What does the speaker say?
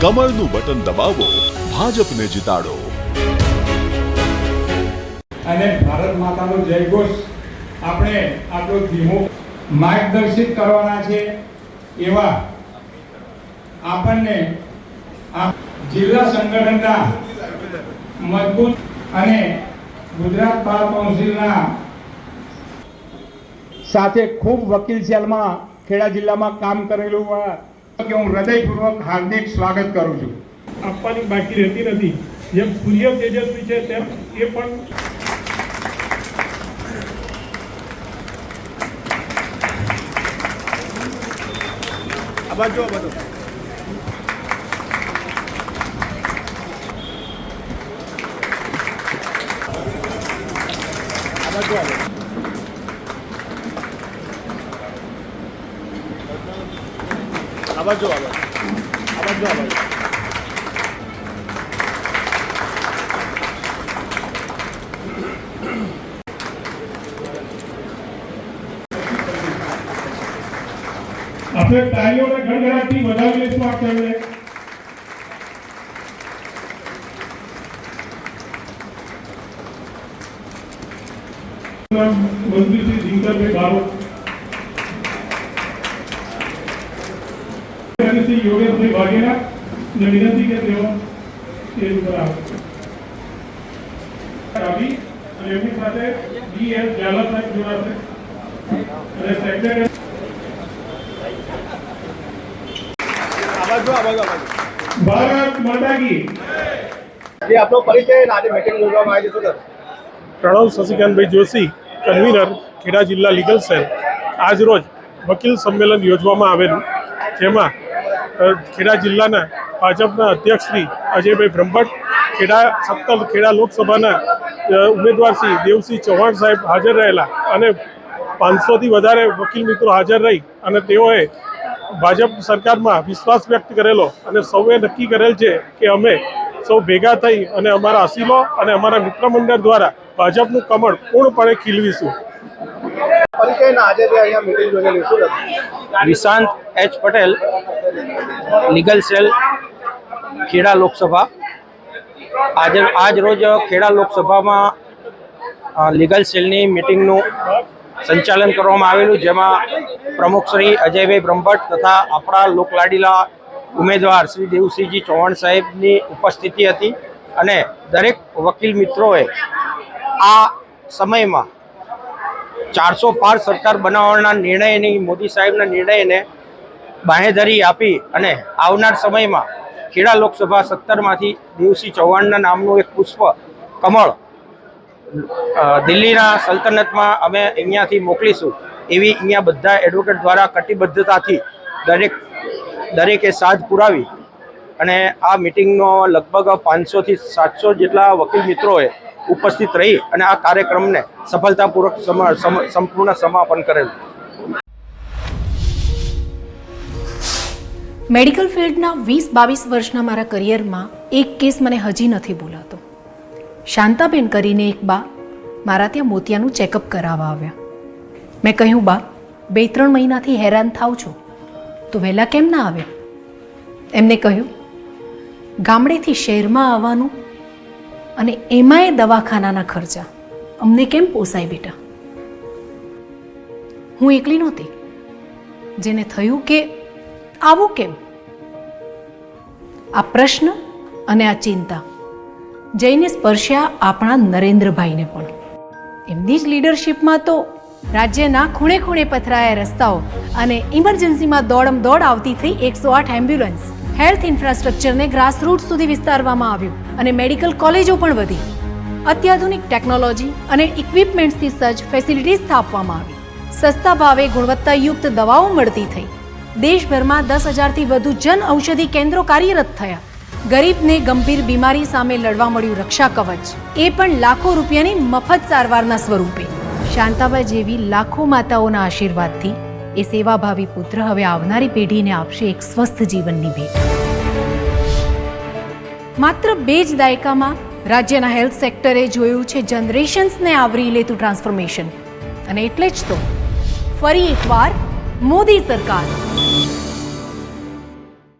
કમળનું button દબાવો, ભાજપને જીતાડો. અને ભારત માતાનો જયઘોષ આપણે આપણો ધીમો માર્ગદર્શિત કરવાના છે એવા આપણને આ જિલ્લા સંગઠનના મજબૂત અને ગુજરાત બાર કાઉન્સિલના સાથે ખૂબ વકીલ સેલમાં ખેડા જિલ્લામાં કામ કરેલું હોય કે હું હૃદયપૂર્વક હાર્દિક સ્વાગત કરું છું. આપવાની બાકી રહેતી નથી. જેમ સૂર્ય તેજસ્વી છે તેમ એ પણ આપણે તાળીઓને ગણગણાટથી વધાવી લઈશું આ ક્ષણને મંત્રી શ્રી જીવતરભાઈ બારોટ ને વિનંતી કે તેઓ સ્ટેજ ઉપર આવે. અને એમની સાથે ડી એસ ઝાલા સાહેબ જોડાશે. અને સેક્રેટરી ભારત માતા કી જે આપણો પરિચય આજે મીટિંગ યોજવામાં આવી છે પ્રણવ શશિકાંતભાઈ જોશી કન્વીનર ખેડા જિલ્લા લીગલ સેલ આજ રોજ વકીલ સંમેલન યોજવામાં આવેલું જેમાં ખેડા જિલ્લાના ભાજપના અધ્યક્ષ શ્રી અજયભાઈ બ્રહ્મભટ્ટ, ખેડા સત્તર ખેડા લોકસભાના ઉમેદવાર શ્રી દેવસિંહ ચૌહાણ સાહેબ હાજર રહેલા અને પાંચસોથી વધારે વકીલ મિત્રો હાજર રહી અને તેઓએ ભાજપ સરકારમાં વિશ્વાસ વ્યક્ત કરેલો અને સૌએ નક્કી કરેલ છે કે અમે સૌ ભેગા થઈ અને અમારા અસીલો અને અમારા મિત્રમંડળ દ્વારા ભાજપનું કમળ પૂર્ણપણે ખીલવીશું. Vishant H Patel legal cell, Kheda Lok Sabha. આજે, આજ રોજ ખેડા લોકસભામાં લીગલ સેલની મિટિંગનું સંચાલન કરવામાં આવેલું, જેમાં પ્રમુખ શ્રી અજયભાઈ બ્રહ્મભટ્ટ તથા આપણા લોકલાડીલા ઉમેદવાર શ્રી દેવસિંહજી ચૌહાણ સાહેબની ઉપસ્થિતિ હતી. અને દરેક વકીલ મિત્રોએ આ સમયમાં ચારસો પાર સરકાર બનાવવાના નિર્ણયની મોદી સાહેબના નિર્ણયને બાંહેધરી આપી અને આવનાર સમયમાં ખેડા લોકસભા સત્તરમાંથી દેવસિંહ ચૌહાણના નામનું એક પુષ્પ કમળ દિલ્હીના સલ્તનતમાં અમે અહીંયાથી મોકલીશું એવી અહીંયા બધા એડવોકેટ દ્વારા કટિબદ્ધતાથી દરેક, દરેકે સાથ પુરાવી અને આ મિટિંગનો લગભગ પાંચસોથી સાતસો જેટલા વકીલ મિત્રોએ ઉપસ્થિત રહી અને આ કાર્યક્રમને સફળતાપૂર્વક સંપૂર્ણ સમાપન કરેલું. મેડિકલ ફિલ્ડના વીસ બાવીસ વર્ષના મારા કરિયરમાં એક કેસ મને હજી નથી ભૂલાતો શાંતાબેન કરીને એક બા મારા ત્યાં મોતિયાનું ચેકઅપ કરાવવા આવ્યા. મેં કહ્યું, બા, બે ત્રણ મહિનાથી હેરાન થાવ છું. તો વહેલા કેમ ના આવ્યા એમને કહ્યું, ગામડેથી શહેરમાં આવવાનું અને એમાંય દવાખાનાના ખર્ચા. અમને કેમ પોસાય બેટા? હું એકલી નહોતી. જેને થયું કે આવું કેમ? આ પ્રશ્ન અને આ ચિંતા જઈને સ્પર્શ્યા આપણા નરેન્દ્રભાઈને પણ. એમની જ લીડરશિપમાં તો રાજ્યના ખૂણે ખૂણે પથરાયા રસ્તાઓ અને ઇમરજન્સીમાં દોડમ દોડ આવતી થઈ એકસો આઠ એમ્બ્યુલન્સ હેલ્થ ઇન્ફ્રાસ્ટ્રક્ચરને ગ્રાસરૂટ સુધી વિસ્તારવામાં આવ્યું અને મેડિકલ કોલેજો પણ વધી. અત્યાધુનિક ટેકનોલોજી અને ઇક્વિપમેન્ટ્સથી સજ્જ ફેસિલિટીઝ સ્થાપવામાં આવી. સસ્તા ભાવે ગુણવત્તાયુક્ત દવાઓ મળતી થઈ. દેશભરમાં દસ હજારથી વધુ જન ઔષધિ કેન્દ્રો કાર્યરત થયા. ગરીબને ગંભીર બીમારી સામે લડવા મળ્યું રક્ષા કવચ. એ પણ લાખો રૂપિયાની મફત સારવારના સ્વરૂપે. શાંતાબા જેવી લાખો માતાઓના આશીર્વાદથી એ સેવાભાવી પુત્ર હવે આવનારી પેઢીને આપશે એક સ્વસ્થ જીવનની ભેટ. માત્ર બે જ દાયકામાં રાજ્યના હેલ્થ સેક્ટરે જોયું છે જનરેશન્સને આવરી લેતું ટ્રાન્સફોર્મેશન. અને એટલે જ તો ફરી એકવાર મોદી સરકાર